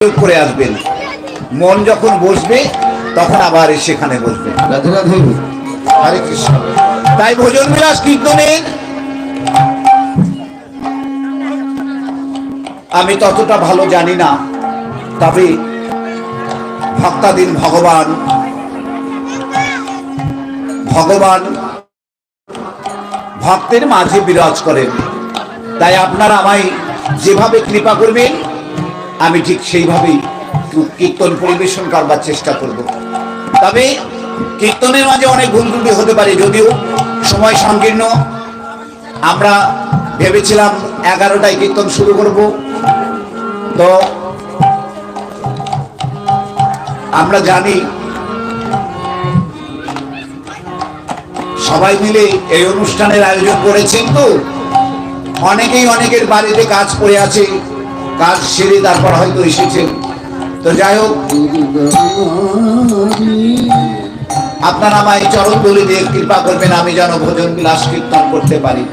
করে আসবেন। মন যখন বসবে তখন আবার সেখানে বসবে। রাধে রাধে। হরে কৃষ্ণ। তাই ভোজন বিলাস কীর্তনের আমি ততটা ভালো জানি না তবে ভক্তাদিন ভগবান ভগবান ভক্তের মাঝে বিরাজ করেন। তাই আপনারা আমায় যেভাবে কৃপা করবেন আমি ঠিক সেইভাবেই কীর্তন পরিবেশন করবার চেষ্টা করব। তবে কীর্তনের মাঝে অনেক ভুল ত্রুটি হতে পারে, যদিও সময় সংকীর্ণ। আমরা ভেবেছিলাম এগারোটায় কীর্তন শুরু করব। তো আমরা জানি সবাই মিলে এই অনুষ্ঠানের আয়োজন করেছেন তো। অনেকেই অনেকের বাড়িতে কাজ পড়ে আছে। কাজ সেরে তারপর হয়তো এসেছেন। তো যাই হোক, আপনারা আমায় চরণ বলে দিয়ে কৃপা করবেন, আমি যেন ভোজন বিলাস কীর্তন করতে পারি।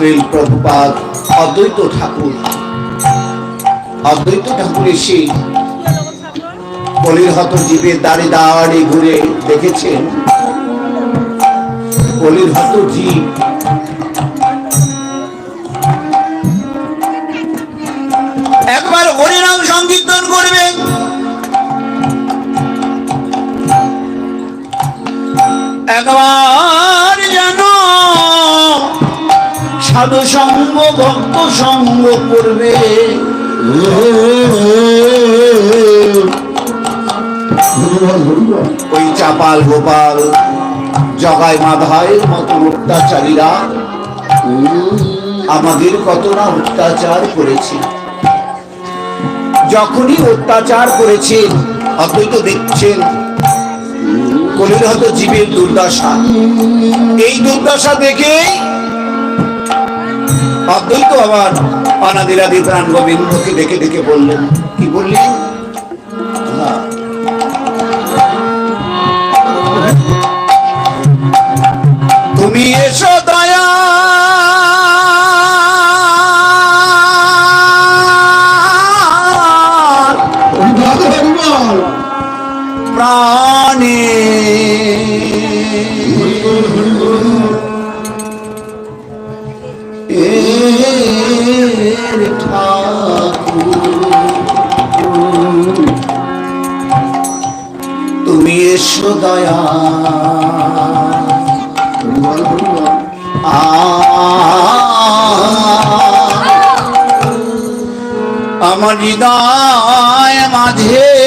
শ্রী প্রভুপাদ, অদ্বৈত ঠাকুর। অদ্বৈত ঠাকুর এসে কলির হত জীবের দাড়ি দাঁড়ি ঘুরে দেখেছেন। কলির হত জীব একবার হরিনাম সংকীর্তন করবে। একবার সাধু সঙ্গ, ভক্ত সঙ্গ করবে। ওই চাপাল গোপাল, জগাই মাধায়ের মতো অত্যাচারীরা, আমাদের কত না অত্যাচার করেছে। যখনই অত্যাচার করেছেন অদ্বৈত দেখছেন, কলির হতো জীবের দুর্দশা। এই দুর্দশা দেখে অদ্বৈত আবার পানা দিলা দিয়ে প্রাণ গোবিন্দকে দেখে দেখে বললেন কি বললেন। তুমি এসো আমার হৃদয় মাঝে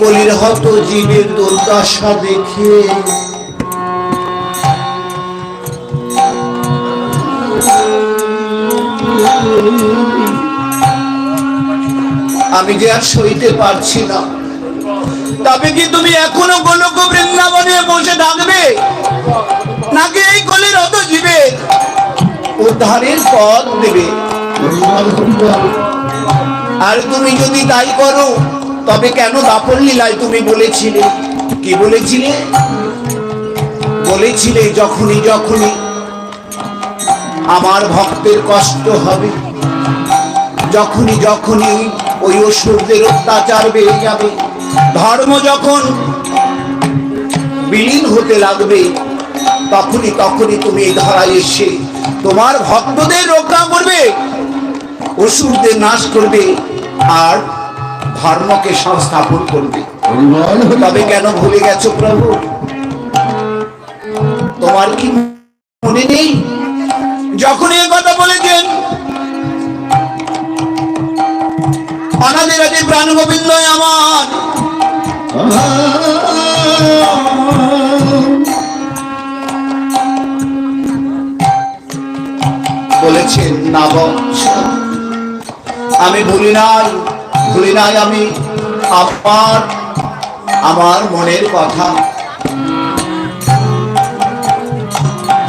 কলির হত জীবের দুর্দশা দেখে। আমি যে আর সইতে পারছি না। তবে কি তুমি এখনও গোলক বৃন্দাবনে বসে থাকবে? নাকি এই কলির হত জীবে উদ্ধারের পথ দেবে? আর তুমি যদি তাই করো তবে কেন দাপন লীলায় তুমি বলেছিলে? কি বলেছিলে? বলেছিলে যখনই যখনই। আমার ভক্তের কষ্ট হবে। যখনই যখনই ওই অসুরদের অত্যাচার বেড়ে যাবে। ধর্ম যখন বিলীন হতে লাগবে, তখনই তখনই তুমি এই ধরায় এসে তোমার ভক্তদের রক্ষা করবে, অসুরদের নাশ করবে, আর ধর্মকে সংস্থাপন করবে। তবে কেন ভুলে গেছো প্রভু? তোমার কি মনে নেই? যখন এই কথা বলেছেন অনাদের আছে প্রাণ গোবিন্দ আমার বলেছেন না আমি ভুলি নাই। ভুলি নাই আমি, আমার আমার মনের কথা।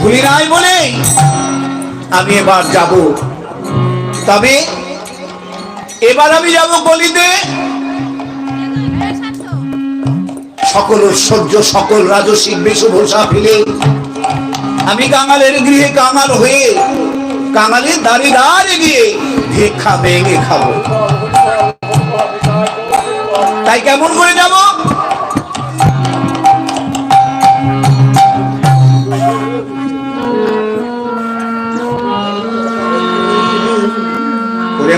ভুলি নাই বলে আমি এবার যাব। তবে এবার আমি যাব গলিতে। সকল ঐশ্বর্য সকল রাজসিক বেশভূষা ফেলে আমি কাঙালের গৃহে কাঙাল হয়ে, কাঙালের দাঁড়িয়ে দাঁড়িয়ে গিয়ে ভিক্ষা ভেঙে খাব। তাই কেমন করে যাব?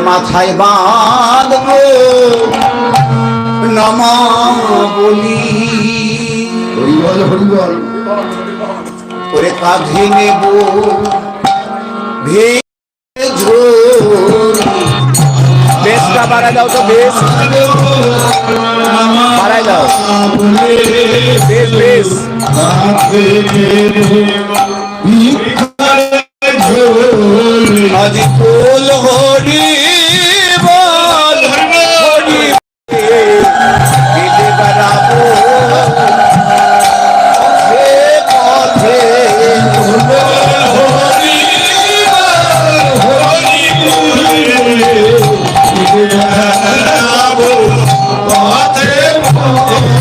মাথায় বাঁধবো নমা বলি। হরিবল হরিবল। ওরে কাঁধে নেব ভেজো বেশটা বাড়ায় দাও তো বেশ। বাড়ায় দাও। বেশ বেশ। আরে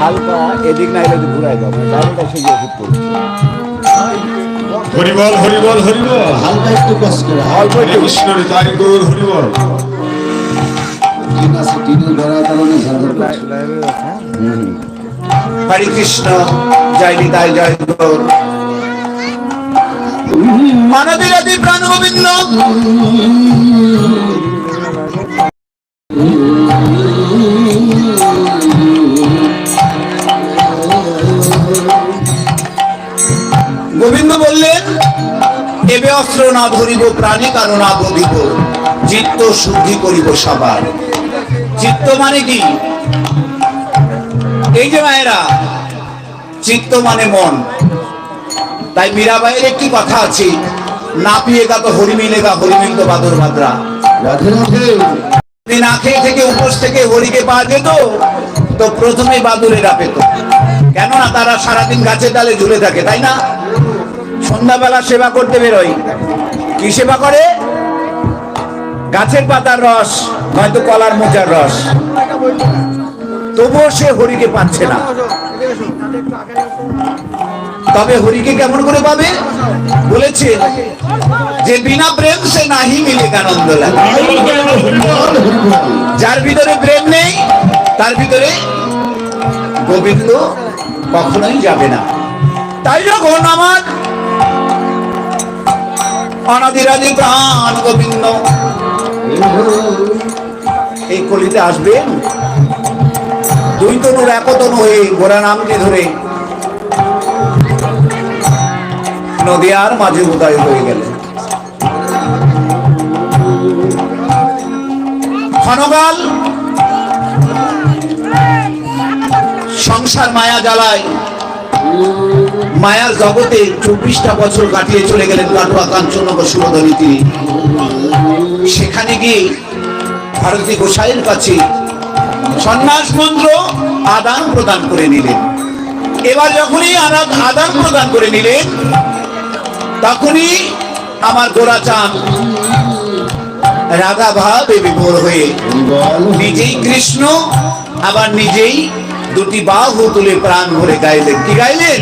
হালকা এদিক না এলে ঘুরাই দাও ডাইরেক্ট সেই ওষুধ করছি হরিবল হরিবল হরিবল। হালকা একটু কষ্ট করে অল্প একটু কৃষ্ণ তাই গৌর হরিবল। টিন আছে টিনের বেড়ার কারণে ঝাড়ঝাড় করছে। হরে কৃষ্ণ জয় নিতাই জয় গৌর মানবীর প্রাণ গোবিন্দ। গোবিন্দ বললেন এবে অস্ত্র না ধরিব প্রাণী কারণ না বধিব। চিত্ত শুদ্ধি করিব সবার। চিত্ত মানে কি? এই যে মায়েরা চিত্ত মানে মন। তাই মীরাবাইয়ের একটি কথা আছে না পিয়েগা তো হরি মিলেগা হরি মিলত বাদর যদি না খেয়ে থেকে উপোস থেকে হরিকে পাওয়া যেত তো প্রথমে বাদুরেরা পেত। কেননা তারা সারাদিন গাছের ডালে ঝুলে থাকে তাই না? সন্ধ্যাবেলা সেবা করতে বেরোয়। কি সেবা করে? গাছের পাতার রস, নয়তো কলার মোচার রস। তবুও সে হরিকে পাচ্ছে না। তবে হরিকে কেমন করে পাবে? বলেছে যে বিনা প্রেম সে নাহি মিলে আনন্দ যার ভিতরে প্রেম নেই, তার ভিতরে গোবিন্দ কখনোই যাবে না। তাই যখন আমার অনাদিরাদি প্রাণ গোবিন্দ। এই কলিতে আসবেন? দুই তনুর একতনু হয়ে গোড়া নামকে ধরে। নদিয়ার মাঝে উদয় হয়ে গেলেন। ক্ষণকাল সংসার মায়া জ্বালায়। মায়ার জগতে চব্বিশটা বছর কাটিয়ে চলে গেলেন কাটুয়া কাঞ্চন সুরধনী তিনি। সেখানে গিয়ে ভারতী গোসাইয়ের কাছে সন্ন্যাস মন্ত্র আদান প্রদান করে নিলেন। এবার যখনই আদান প্রদান করে নিলেন, তখনই আমার গোরা চান রাধা ভাবে বিভোর হয়ে, নিজেই কৃষ্ণ, আবার নিজেই দুটি বাহু তুলে প্রাণ ভরে গাইলেন। কি গাইলেন?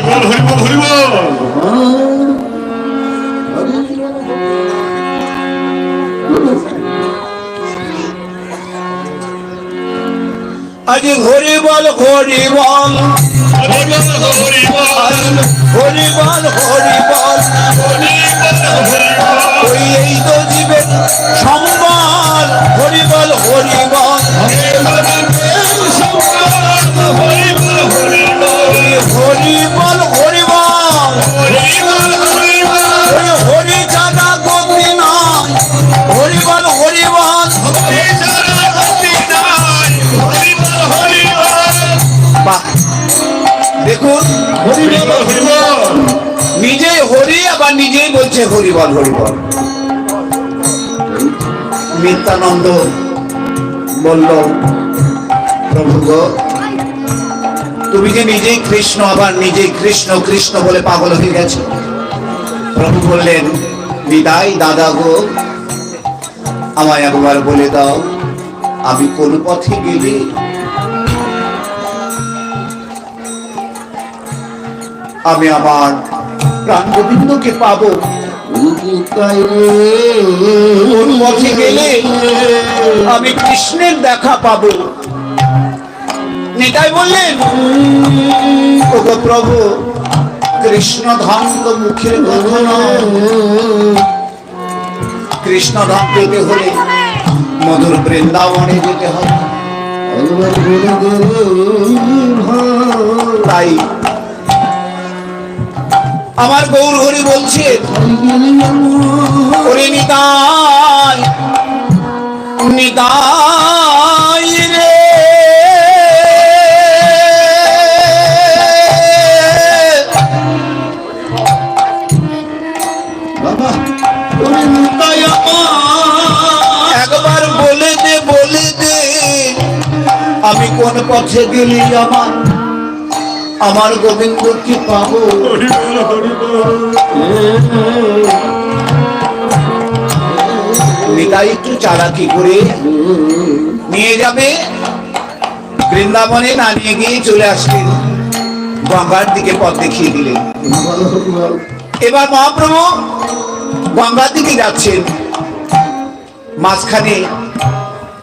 আজ হরি বল হরি বল হরি বল হরি বল এই তো জীবের সম্বল। হরি বল হরি বল ওই হরি বল হরি বল ওই হরি বল হরি বল দেখুন নিজেই হরি আবার নিজেই বলছে হরিবল হরিবল নিত্যানন্দ বলল প্রভু তুমি যে নিজেই কৃষ্ণ, আবার নিজেই কৃষ্ণ কৃষ্ণ বলে পাগল হয়ে গেছো। প্রভু বললেন, বিদায় দাদা গো। আমায় একবার বলে দাও, আমি কোন পথে গেলে আমি আমার প্রাণ গোবিন্দকে পাবো। কোন পথে গেলে আমি কৃষ্ণের দেখা পাবো। নিতাই বললেন, ওগো প্রভু, কৃষ্ণ তো মুখের নয়। কৃষ্ণ ধাম পেতে হলে মধুর বৃন্দাবনে যেতে হবে। তাই আমার গৌর হরি বলছে নিতাই নিতাই পথে গেলি আমার আমার গোবিন্দ কি পাবো একটু করে নিয়ে যাবে। বৃন্দাবনে না নিয়ে গিয়ে চলে আসলেন। গঙ্গার দিকে পথ দেখিয়ে হরিবল এবার মহাপ্রভু গঙ্গার দিকে যাচ্ছেন। মাঝখানে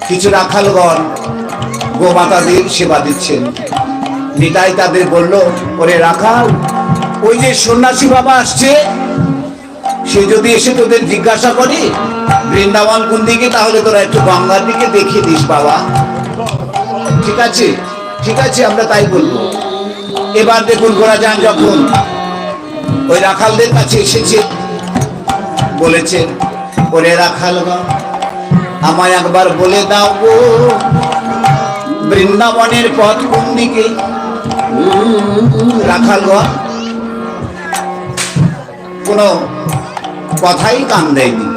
কিছু রাখালগণ গোমাতাদের সেবা দিচ্ছেন। নিতাই তাদের বলল, ওরে রাখাল, ওই যে সন্ন্যাসী বাবা আসছে, সে যদি এসে তোদের জিজ্ঞাসা করে, বৃন্দাবন কোন দিকে, তাহলে তোরা একটু গঙ্গার দিকে দেখিয়ে দিস বাবা। ঠিক আছে? ঠিক আছে, আমরা তাই বলব। এবার দেখুন ঘোরা যান যখন, ওই রাখালদের কাছে এসেছে বলেছে ওরে রাখাল আমায় একবার বলে দাও বৃন্দাবনের পথ কোন দিকে? রাখালগণ কোনো কথাই কান দেয়নি।